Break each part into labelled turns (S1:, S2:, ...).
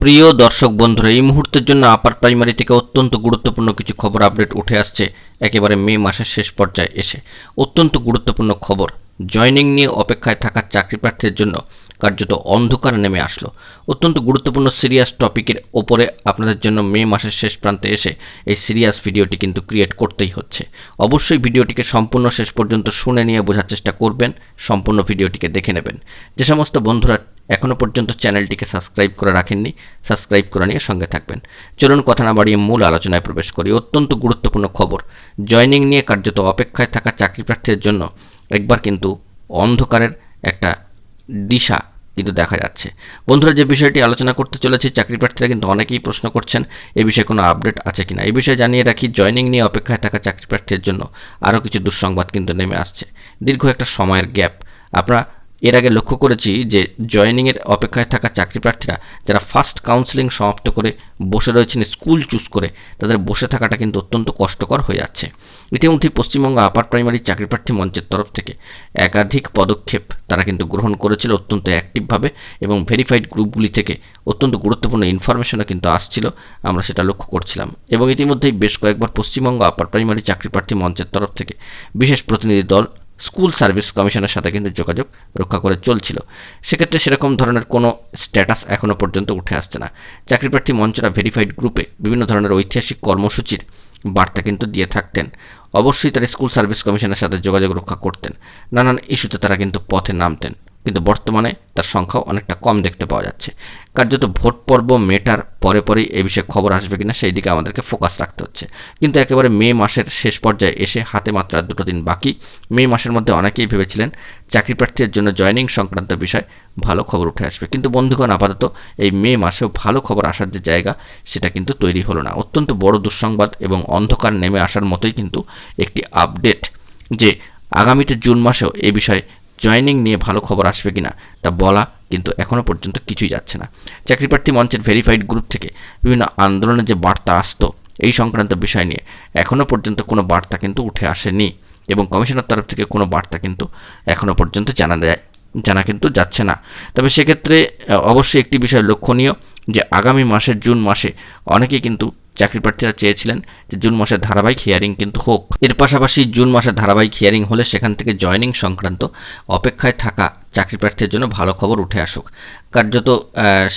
S1: প্রিয় দর্শক বন্ধুরা, এই মুহূর্তের জন্য আপার প্রাইমারি থেকে অত্যন্ত গুরুত্বপূর্ণ কিছু খবর আপডেট উঠে আসছে। একেবারে মে মাসের শেষ পর্যায়ে এসে। অত্যন্ত গুরুত্বপূর্ণ খবর জয়নিং নিয়ে অপেক্ষায় থাকা চাকরি প্রার্থীর জন্য। কার্যত অন্ধকার নেমে আসলো। অত্যন্ত গুরুত্বপূর্ণ সিরিয়াস টপিকের ওপরে আপনাদের জন্য মে মাসের শেষ প্রান্তে এসে এই সিরিয়াস ভিডিওটি কিন্তু ক্রিয়েট করতেই হচ্ছে। অবশ্যই ভিডিওটিকে সম্পূর্ণ শেষ পর্যন্ত শুনে নিয়ে বোঝার চেষ্টা করবেন, সম্পূর্ণ ভিডিওটিকে দেখে নেবেন। যে সমস্ত বন্ধুরা এখনও পর্যন্ত চ্যানেলটিকে সাবস্ক্রাইব করে রাখেননি, সাবস্ক্রাইব করে নিয়ে সঙ্গে থাকবেন। চলুন কথা না বাড়িয়ে মূল আলোচনায় প্রবেশ করি। অত্যন্ত গুরুত্বপূর্ণ খবর, জয়নিং নিয়ে কার্যত অপেক্ষায় থাকা চাকরি প্রার্থীদের জন্য একবার কিন্তু অন্ধকারের একটা দিশা কিন্তু দেখা যাচ্ছে। বন্ধুরা, যে বিষয়টি আলোচনা করতে চলেছে, চাকরি প্রার্থীরা কিন্তু অনেকেই প্রশ্ন করছেন, এ বিষয়ে কোনো আপডেট আছে কিনা? এই বিষয়ে জানিয়ে রাখি, জয়নিং নিয়ে অপেক্ষায় থাকা চাকরি প্রার্থীর জন্য আরও কিছু দুঃসংবাদ কিন্তু নেমে আসছে। দীর্ঘ একটা সময়ের গ্যাপ। আপনারা এর আগে লক্ষ্য করেছি যে জয়েনিংয়ের অপেক্ষায় থাকা চাকরি প্রার্থীরা যারা ফার্স্ট কাউন্সেলিং সমাপ্ত করে বসে রয়েছেন স্কুল চুজ করে, তাদের বসে থাকাটা কিন্তু অত্যন্ত কষ্টকর হয়ে যাচ্ছে। ইতিমধ্যে পশ্চিমবঙ্গ আপার প্রাইমারি চাকরি প্রার্থী মঞ্চের তরফ থেকে একাধিক পদক্ষেপ তারা কিন্তু গ্রহণ করেছিল অত্যন্ত অ্যাক্টিভভাবে এবং ভেরিফাইড গ্রুপগুলি থেকে অত্যন্ত গুরুত্বপূর্ণ ইনফরমেশনও কিন্তু আসছিল, আমরা সেটা লক্ষ্য করছিলাম। এবং ইতিমধ্যেই বেশ কয়েকবার পশ্চিমবঙ্গ আপার প্রাইমারি চাকরি প্রার্থী মঞ্চের তরফ থেকে বিশেষ প্রতিনিধি দল স্কুল সার্ভিস কমিশনের সাথে কিন্তু যোগাযোগ রক্ষা করে চলছিল। সেক্ষেত্রে সেরকম ধরনের কোনো স্ট্যাটাস এখনও পর্যন্ত উঠে আসছে না। চাকরিপ্রার্থী মঞ্চরা ভেরিফাইড গ্রুপে বিভিন্ন ধরনের ঐতিহাসিক কর্মসূচির বার্তা কিন্তু দিয়ে থাকতেন। অবশ্যই তারা স্কুল সার্ভিস কমিশনের সাথে যোগাযোগ রক্ষা করতেন। নানান ইস্যুতে তারা কিন্তু পথে নামতেন। কিন্তু বর্তমানে তার সংখ্যাও অনেকটা কম দেখতে পাওয়া যাচ্ছে। কার্যত ভোট পর্ব মেটার পরে পরেই এ বিষয়ে খবর আসবে কিনা সেই দিকে আমাদেরকে ফোকাস রাখতে হচ্ছে। কিন্তু একেবারে মে মাসের শেষ পর্যায়ে এসে হাতে মাত্র দুটো দিন বাকি, মে মাসের মধ্যে অনেকেই ভেবেছিলেন চাকরি প্রার্থীদের জন্য জয়নিং সংক্রান্ত বিষয় ভালো খবর উঠে আসবে। কিন্তু বন্ধুগণ, আপাতত এই মে মাসেও ভালো খবর আসার যে জায়গা, সেটা কিন্তু তৈরি হলো না। অত্যন্ত বড় দুঃসংবাদ এবং অন্ধকার নেমে আসার মতোই কিন্তু একটি আপডেট যে আগামীতে জুন মাসেও এই বিষয়ে জয়নিং নিয়ে ভালো খবর আসবে কিনা, তা বলা কিন্তু এখনও পর্যন্ত কিছুই যাচ্ছে না। চাকরিপ্রার্থী মঞ্চের ভেরিফাইড গ্রুপ থেকে বিভিন্ন আন্দোলনের যে বার্তা আসতো, এই সংক্রান্ত বিষয় নিয়ে এখনও পর্যন্ত কোনো বার্তা কিন্তু উঠে আসেনি এবং কমিশনের তরফ থেকে কোনো বার্তা কিন্তু এখনও পর্যন্ত জানা যায়, জানা কিন্তু যাচ্ছে না। তবে সেক্ষেত্রে, অবশ্যই একটি বিষয় লক্ষণীয় যে আগামী মাসের জুন মাসে অনেকে কিন্তু চাকরি প্রার্থীরা চেয়েছিলেন যে জুন মাসের ধারাবাহিক হিয়ারিং কিন্তু হোক। এর পাশাপাশি জুন মাসের ধারাবাহিক হিয়ারিং হলে সেখান থেকে জয়নিং সংক্রান্ত অপেক্ষায় থাকা চাকরি প্রার্থীর জন্য ভালো খবর উঠে আসুক। কার্যত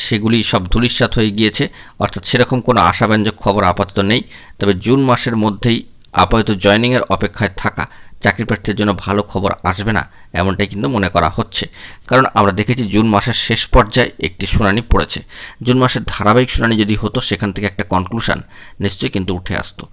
S1: সেগুলি সব ধুলিস্বাত হয়ে গিয়েছে, অর্থাৎ সেরকম কোনো আশাব্যঞ্জক খবর আপাতত নেই। তবে জুন মাসের মধ্যেই আপাতত জয়নিংয়ের অপেক্ষায় থাকা চাকরি প্রার্থীর জন্য ভালো খবর আসবে না, এমনটাই কিন্তু মনে করা হচ্ছে। কারণ আমরা দেখেছি জুন মাসের শেষ পর্যায়ে একটি শুনানি পড়েছে। জুন মাসের ধারাবাহিক শুনানি যদি হতো, সেখান থেকে একটা কনক্লুশন নিশ্চয়ই কিন্তু উঠে আসতো।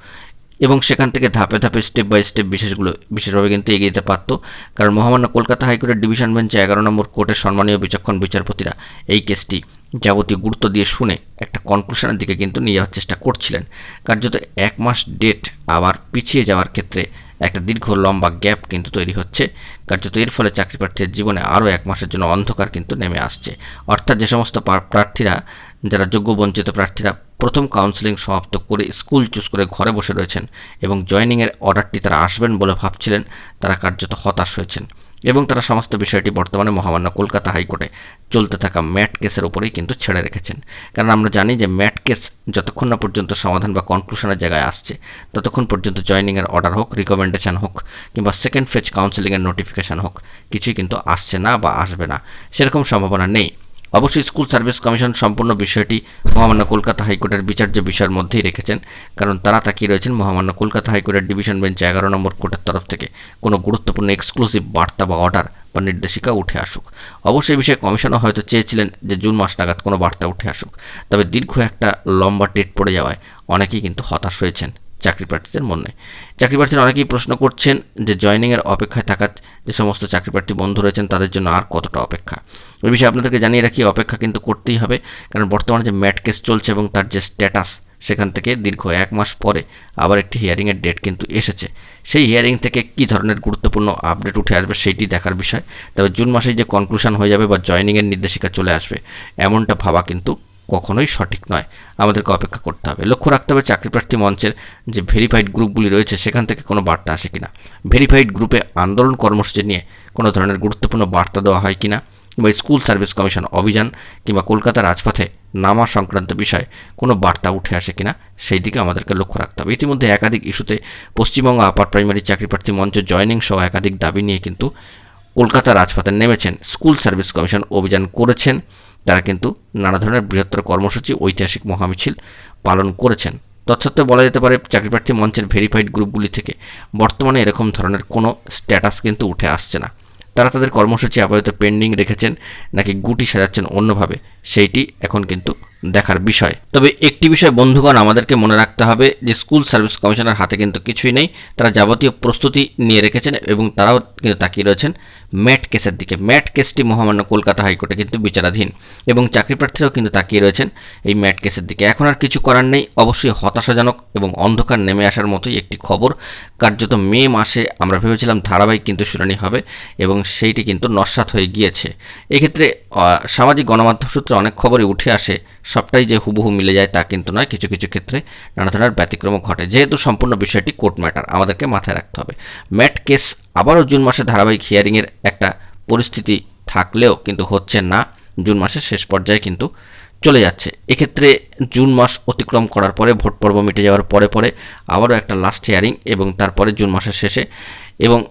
S1: এবং সেখান থেকে ধাপে ধাপে স্টেপ বাই স্টেপ বিশেষগুলো বিশেষভাবে কিন্তু এগিয়ে যেতে পারতো। কারণ মহামান্য কলকাতা হাইকোর্টের ডিভিশন বেঞ্চে এগারো নম্বর কোর্টের সম্মানীয় বিচক্ষণ বিচারপতিরা এই কেসটি যাবতীয় গুরুত্ব দিয়ে শুনে একটা কনক্লুশনের দিকে কিন্তু নিয়ে যাওয়ার চেষ্টা করছিলেন। কার্যত এক মাস ডেট আবার পিছিয়ে যাওয়ার ক্ষেত্রে একটা দীর্ঘ লম্বা গ্যাপ কিন্তু তৈরি হচ্ছে। কার্যত এর ফলে চাকরি প্রার্থীর জীবনে আরও এক মাসের জন্য অন্ধকার কিন্তু নেমে আসছে। অর্থাৎ যে সমস্ত প্রার্থীরা, যারা যোগ্য বঞ্চিত প্রার্থীরা প্রথম কাউন্সেলিং সমাপ্ত করে স্কুল চুজ করে ঘরে বসে রয়েছেন এবং জয়নিংয়ের অর্ডারটি তারা আসবেন বলে ভাবছিলেন, তারা কার্যত হতাশ হয়েছেন। এবং তারা সমস্ত বিষয়টি বর্তমানে মহামান্য কলকাতা হাইকোর্টে চলতে থাকা ম্যাট কেসের উপরেই কিন্তু ছেড়ে রেখেছেন। কারণ আমরা জানি যে ম্যাট কেস যতক্ষণ না পর্যন্ত সমাধান বা কনক্লুশনের জায়গায় আসছে, ততক্ষণ পর্যন্ত জয়নিংয়ের অর্ডার হোক রিকমেন্ডেশান হোক, কিংবা সেকেন্ড ফেজ কাউন্সেলিংয়ের নোটিফিকেশান হোক, কিছুই কিন্তু আসছে না বা আসবে না। সেরকম সম্ভাবনা নেই। অবশ্যই স্কুল সার্ভিস কমিশন সম্পূর্ণ বিষয়টি মহামান্য কলকাতা হাইকোর্টের বিচার্য বিষয়ের মধ্যেই রেখেছেন, কারণ তারা তাকিয়ে রয়েছেন মহামান্য কলকাতা হাইকোর্টের ডিভিশন বেঞ্চে এগারো নম্বর কোর্টের তরফ থেকে কোনো গুরুত্বপূর্ণ এক্সক্লুসিভ বার্তা বা অর্ডার বা নির্দেশিকা উঠে আসুক। অবশ্যই বিষয়ে কমিশনও হয়তো চেয়েছিলেন যে জুন মাস নাগাদ কোনো বার্তা উঠে আসুক, তবে দীর্ঘ একটা লম্বা ডেট পড়ে যাওয়ায় অনেকেই কিন্তু হতাশ হয়েছেন। চাকরি প্রার্থীদের মনে। চাকরি প্রার্থীরা অনেকেই প্রশ্ন করছেন যে জয়নিংয়ের অপেক্ষায় থাকা যে সমস্ত চাকরি প্রার্থী বন্ধু রয়েছেন, তাদের জন্য আর কতটা অপেক্ষা? ওই বিষয়ে আপনাদেরকে জানিয়ে রাখি, অপেক্ষা কিন্তু করতেই হবে, কারণ বর্তমানে যে ম্যাট কেস চলছে এবং তার যে স্ট্যাটাস সেখান থেকে দীর্ঘ এক মাস পরে আবার একটি হিয়ারিংয়ের ডেট কিন্তু এসেছে। সেই হিয়ারিং থেকে কী ধরনের গুরুত্বপূর্ণ আপডেট উঠে আসবে সেইটি দেখার বিষয়। তবে জুন মাসেই যে কনক্লুশন হয়ে যাবে বা জয়নিংয়ের নির্দেশিকা চলে আসবে, এমনটা ভাবা কিন্তু কখনোই সঠিক নয়। আমাদেরকে অপেক্ষা করতে হবে। লক্ষ্য রাখতে হবে চাকরিপ্রার্থী মঞ্চের যে ভেরিফাইড গ্রুপগুলি রয়েছে, সেখান থেকে কোনো বার্তা আসে কিনা? ভেরিফাইড গ্রুপে আন্দোলন কর্মসূচি নিয়ে কোনো ধরনের গুরুত্বপূর্ণ বার্তা দেওয়া হয় কিনা? বা স্কুল সার্ভিস কমিশন অভিযান কিংবা কলকাতা রাজপথে নামা সংক্রান্ত বিষয়ে কোনো বার্তা উঠে আসে কিনা? সেই দিকে আমাদেরকে লক্ষ্য রাখতে হবে। ইতিমধ্যে একাধিক ইস্যুতে পশ্চিমবঙ্গ আপার প্রাইমারি চাকরি প্রার্থী মঞ্চ জয়নিং সহ একাধিক দাবি নিয়ে কিন্তু কলকাতা রাজপথে নেমেছেন স্কুল সার্ভিস কমিশন অভিযান করেছেন। তারা কিন্তু নানা ধরনের বৃহত্তর কর্মসূচি, ঐতিহাসিক মহামিছিল পালন করেছেন। তৎসত্ত্বেও বলা যেতে পারে, চাকরিপ্রার্থী মঞ্চের ভেরিফাইড গ্রুপগুলি থেকে বর্তমানে এরকম ধরনের কোনো স্ট্যাটাস কিন্তু উঠে আসছে না। তারা তাদের কর্মসূচি আপাতত পেন্ডিং রেখেছেন, নাকি গুটি সাজাচ্ছেন অন্যভাবে, সেইটি এখন কিন্তু দেখার বিষয়। তবে একটি বিষয়, বন্ধুগণ, আমাদেরকে মনে রাখতে হবে যে, স্কুল সার্ভিস কমিশনের হাতে কিন্তু কিছুই নেই। তারা যাবতীয় প্রস্তুতি নিয়ে রেখেছেন এবং তারাও কিন্তু তাকিয়ে রয়েছেন ম্যাট কেসের দিকে। ম্যাট কেসটি মহামান্য কলকাতা হাইকোর্টে কিন্তু বিচারাধীন এবং চাকরি প্রার্থীরাও কিন্তু তাকিয়ে রয়েছেন এই ম্যাট কেসের দিকে। এখন আর কিছু করার নেই। অবশ্যই হতাশাজনক এবং অন্ধকার নেমে আসার মতোই একটি খবর। কার্যত মে মাসে আমরা ভেবেছিলাম ধারাবাহিক কিন্তু শুনানি হবে এবং সেইটি কিন্তু নস্বাত হয়ে গিয়েছে। এক্ষেত্রে সামাজিক গণমাধ্যম সূত্রে অনেক খবরই উঠে আসে। সবটাই যে হুবহু মিলে যায় তা কিন্তু নয়। কিছু কিছু ক্ষেত্রে নানা ধরনের ব্যতিক্রম ঘটে। যেহেতু সম্পূর্ণ বিষয়টি কোর্ট ম্যাটার, আমাদেরকে মাথায় রাখতে হবে। ম্যাট কেস আবারও জুন মাসে ধারাবাহিক হিয়ারিংয়ের একটা পরিস্থিতি থাকলেও কিন্তু হচ্ছে না। জুন মাসের শেষ পর্যায়ে কিন্তু চলে যাচ্ছে। এক্ষেত্রে জুন মাস অতিক্রম করার পরে, ভোট পর্ব মিটে যাওয়ার পরে পরে আবারও একটা লাস্ট হিয়ারিং এবং তারপরে জুন মাসের শেষে এবং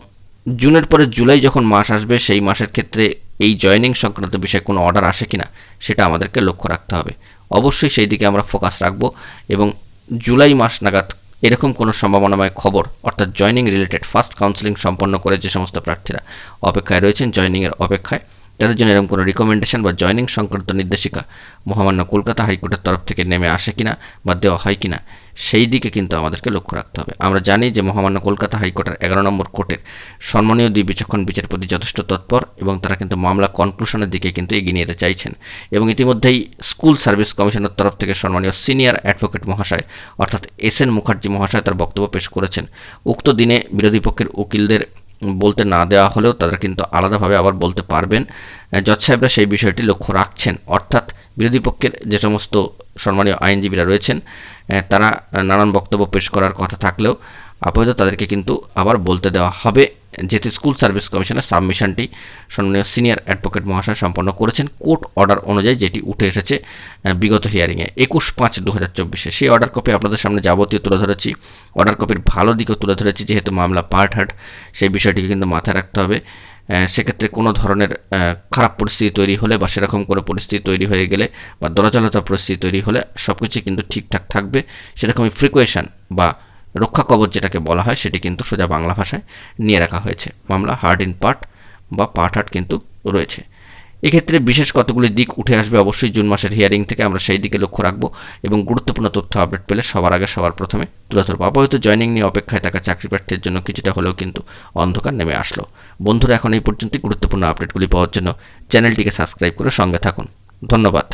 S1: জুনের পরে জুলাই যখন মাস আসবে, সেই মাসের ক্ষেত্রে এই জয়েনিং সংক্রান্ত বিষয়ে কোনো অর্ডার আসে কি না সেটা আমাদেরকে লক্ষ্য রাখতে হবে। অবশ্যই সেই দিকে আমরা ফোকাস রাখব এবং জুলাই মাস নাগাদ এরকম কোনো সম্ভাবনাময় খবর, অর্থাৎ জয়নিং রিলেটেড ফার্স্ট কাউন্সিলিং সম্পন্ন করে যে সমস্ত প্রার্থীরা অপেক্ষায় রয়েছেন জয়নিংয়ের অপেক্ষায় তাদের জন্য এরকম কোনো রিকমেন্ডেশন বা জয়েনিং সংক্রান্ত নির্দেশিকা মহামান্য কলকাতা হাইকোর্টের তরফ থেকে নেমে আসে কিনা বা দেওয়া হয় কিনা, সেই দিকে কিন্তু আমাদেরকে লক্ষ্য রাখতে হবে। আমরা জানি যে মহামান্য কলকাতা হাইকোর্টের এগারো নম্বর কোর্টের সম্মানীয় দুই বিচক্ষণ বিচারপতি যথেষ্ট তৎপর এবং তারা কিন্তু মামলা কনক্লুশনের দিকে কিন্তু এগিয়ে নিয়ে যেতে চাইছেন এবং ইতিমধ্যেই স্কুল সার্ভিস কমিশনের তরফ থেকে সম্মানীয় সিনিয়র অ্যাডভোকেট মহাশয় অর্থাৎ এস এন মুখার্জি মহাশয় তার বক্তব্য পেশ করেছেন। উক্ত দিনে বিরোধী পক্ষের উকিলদের বলতে না দেওয়া হলেও তারা কিন্তু আলাদাভাবে আবার বলতে পারবেন। জজ সাহেবরা সেই বিষয়টি লক্ষ্য রাখছেন। অর্থাৎ বিরোধী পক্ষের যে সমস্ত সম্মানীয় আইনজীবীরা রয়েছেন তারা নানান বক্তব্য পেশ করার কথা থাকলেও আপাতত তাদেরকে কিন্তু আবার বলতে দেওয়া হবে। যেহেতু স্কুল সার্ভিস কমিশনের সাবমিশনটি সম্মানীয় সিনিয়র অ্যাডভোকেট মহাশয় সম্পন্ন করেছেন। কোর্ট অর্ডার অনুযায়ী যেটি উঠে এসেছে বিগত হিয়ারিংয়ে। একুশ পাঁচ দু হাজার চব্বিশে। সেই অর্ডার কপি আপনাদের সামনে যাবতীয় তুলে ধরেছি। অর্ডার কপির ভালো দিকও তুলে ধরেছি, যেহেতু মামলা পার্ট হার্ট সেই বিষয়টিকে কিন্তু মাথায় রাখতে হবে। সেক্ষেত্রে কোনো ধরনের খারাপ পরিস্থিতি তৈরি হলে বা সেরকম কোনো পরিস্থিতি তৈরি হয়ে গেলে বা দরজালতা পরিস্থিতি তৈরি হলে সব কিছুই কিন্তু ঠিকঠাক থাকবে। সেরকমই ফ্রিকুয়েশন বা রক্ষা কবচ যেটাকে বলা হয়, সেটি কিন্তু সোজা বাংলা ভাষায় নিয়ে রাখা হয়েছে। মামলা হার্ড ইন পার্ট বা পার্ট হার্ট কিন্তু রয়েছে। এক্ষেত্রে বিশেষ কতগুলি দিক উঠে আসবে অবশ্যই জুন মাসের হিয়ারিং থেকে আমরা সেই দিকে লক্ষ্য রাখব এবং গুরুত্বপূর্ণ তথ্য আপডেট পেলে সবার আগে সবার প্রথমে তুলে ধরবো। আপাতত জয়নিং নিয়ে অপেক্ষায় থাকা চাকরি প্রার্থীর জন্য কিছুটা হলেও কিন্তু অন্ধকার নেমে আসলো। বন্ধুরা, এখন এই পর্যন্তই। গুরুত্বপূর্ণ আপডেটগুলি পাওয়ার জন্য চ্যানেলটিকে সাবস্ক্রাইব করে সঙ্গে থাকুন। ধন্যবাদ।